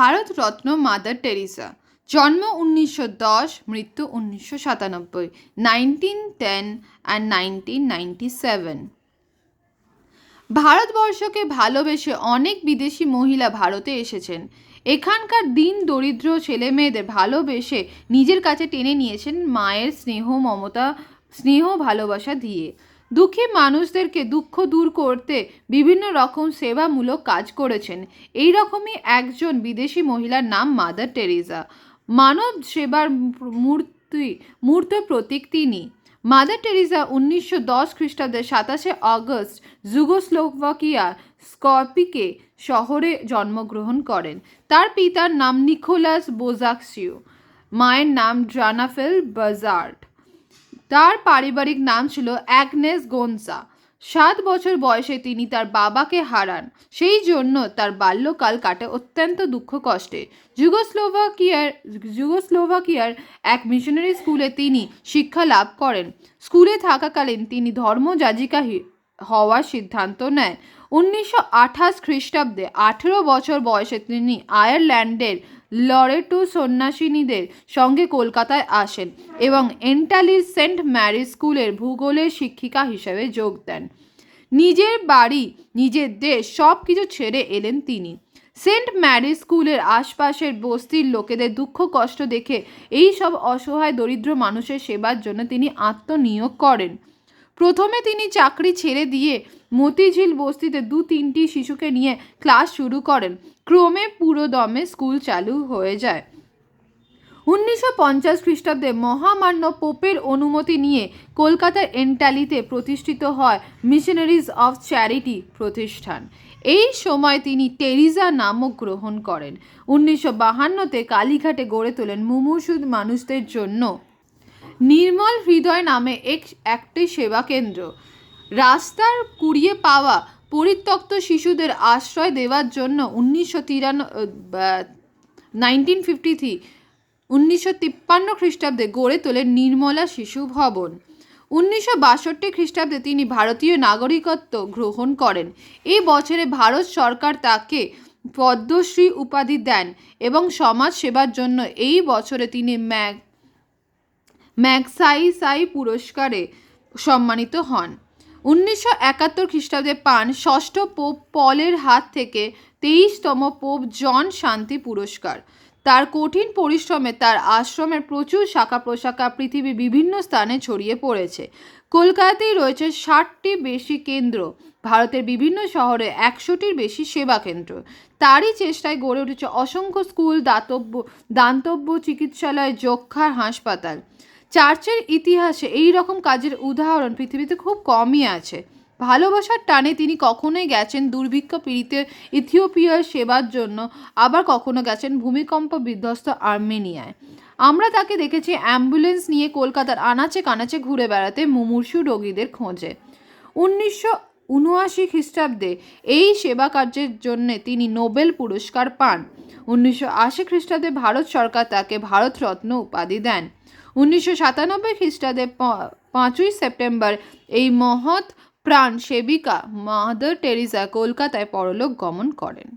Bharat Ratna mother Teresa. জন্ম উনিশশো দশ, মৃত্যু উনিশশো সাতানব্বই nineteen ten and nineteen ninety seven ভারতবর্ষকে ভালোবেসে অনেক বিদেশি মহিলা ভারতে এসেছেন। এখানকার দিন, দরিদ্র ছেলে মেয়েদের ভালোবেসে নিজের কাছে টেনে নিয়েছেন মায়ের স্নেহ, মমতা, স্নেহ, ভালোবাসা দিয়ে। দুঃখী মানুষদেরকে দুঃখ দূর করতে বিভিন্ন রকম সেবামূলক কাজ করেছেন। এই রকমই একজন বিদেশি মহিলার নাম মাদার টেরিজা মানব সেবার মূর্তি, মূর্ত প্রতীক তিনি। মাদার টেরিজা উনিশশো দশ খ্রিস্টাব্দের সাতাশে আগস্ট যুগোস্লোভাকিয়া স্কপিকে শহরে জন্মগ্রহণ করেন। তার পিতার নাম নিকোলাস বোজাকসিও। মায়ের নাম ড্রানাফেল বাজার্ট তার পারিবারিক নাম ছিল অ্যাগনেস গোনসা। সাত বছর বয়সে তিনি তার বাবাকে হারান। সেই জন্য তার বাল্যকাল কাটে অত্যন্ত দুঃখ কষ্টে। যুগোস্লোভাকিয়ার যুগোস্লোভাকিয়ার এক মিশনারি স্কুলে তিনি শিক্ষা লাভ করেন। স্কুলে থাকাকালীন তিনি ধর্মযাজিকা হওয়ার সিদ্ধান্ত নেন। উনিশশো আঠাশ খ্রিস্টাব্দে আঠেরো বছর বয়সে তিনি আয়ারল্যান্ডের লরেটু সন্ন্যাসিনীদের সঙ্গে কলকাতায় আসেন এবং এন্টালির সেন্ট ম্যারি স্কুলের ভূগোলের শিক্ষিকা হিসেবে যোগ দেন। নিজের বাড়ি, নিজের দেশ সব কিছু ছেড়ে এলেন তিনি। সেন্ট ম্যারি স্কুলের আশপাশের বস্তির লোকেদের দুঃখ কষ্ট দেখে এই সব অসহায়, দরিদ্র মানুষের সেবার জন্য তিনি আত্মনিয়োগ করেন। প্রথমে তিনি চাকরি ছেড়ে দিয়ে মতিঝিল বস্তিতে দু তিনটি শিশুকে নিয়ে ক্লাস শুরু করেন। ক্রমে পুরো দমে স্কুল চালু হয়ে যায়। উনিশশো পঞ্চাশ খ্রিস্টাব্দে মহামান্য পোপের অনুমতি নিয়ে কলকাতার এন্টালিতে প্রতিষ্ঠিত হয় মিশনারিজ অফ চ্যারিটি প্রতিষ্ঠান। এই সময় তিনি টেরিজা নামক গ্রহণ করেন। উনিশশো বাহান্নতে কালীঘাটে গড়ে তোলেন মুমূর্ষু মানুষদের জন্য নির্মল হৃদয় নামে এক, একটি সেবা কেন্দ্র। রাস্তার কুড়িয়ে পাওয়া পরিত্যক্ত শিশুদের আশ্রয় দেওয়ার জন্য উনিশশো তিরান্ন নাইনটিন ফিফটি থ্রি উনিশশো তিপ্পান্ন খ্রিস্টাব্দে গড়ে তোলেন নির্মলা শিশু ভবন। উনিশশো বাষট্টি খ্রিস্টাব্দে তিনি ভারতীয় নাগরিকত্ব গ্রহণ করেন। এই বছরে ভারত সরকার তাকে পদ্মশ্রী উপাধি দেন এবং সমাজ সেবার জন্য এই বছরে তিনি ম্যাগ ম্যাগসাইসাই পুরস্কারে সম্মানিত হন। উনিশশো একাত্তর খ্রিস্টাব্দে পান ষষ্ঠ পোপ পলের হাত থেকে তেইশতম পোপ জন শান্তি পুরস্কার। তার কঠিন পরিশ্রমে তার আশ্রমের প্রচুর শাখা প্রশাখা পৃথিবীর বিভিন্ন স্থানে ছড়িয়ে পড়েছে। কলকাতাতেই রয়েছে ষাটটি বেশি কেন্দ্র। ভারতের বিভিন্ন শহরে একশোটির বেশি সেবা কেন্দ্র। তারই চেষ্টায় গড়ে উঠেছে অসংখ্য স্কুল, দাতব্য দান্তব্য চিকিৎসালয় যক্ষার হাসপাতাল। চার্চের ইতিহাসে এই রকম কাজের উদাহরণ পৃথিবীতে খুব কমই আছে। ভালোবাসার টানে তিনি কখনোই গেছেন দুর্ভিক্ষ পীড়িত ইথিওপিয়ার সেবার জন্য, আবার কখনো গেছেন ভূমিকম্প বিধ্বস্ত আর্মেনিয়ায়। আমরা তাকে দেখেছি অ্যাম্বুলেন্স নিয়ে কলকাতার আনাচে কানাচে ঘুরে বেড়াতে মুমূর্ষু রোগীদের খোঁজে। উনিশশো উনআশি খ্রিস্টাব্দে এই সেবা কার্যের জন্য তিনি নোবেল পুরস্কার পান। উনিশশো আশি খ্রিস্টাব্দে ভারত সরকার তাকে ভারতরত্ন উপাধি দেন। উনিশশো সাতানব্বই খ্রিস্টাব্দে পাঁচই সেপ্টেম্বর এই মহৎ প্রাণ সেবিকা মাদার টেরিজা কলকাতায় পরলোক গমন করেন।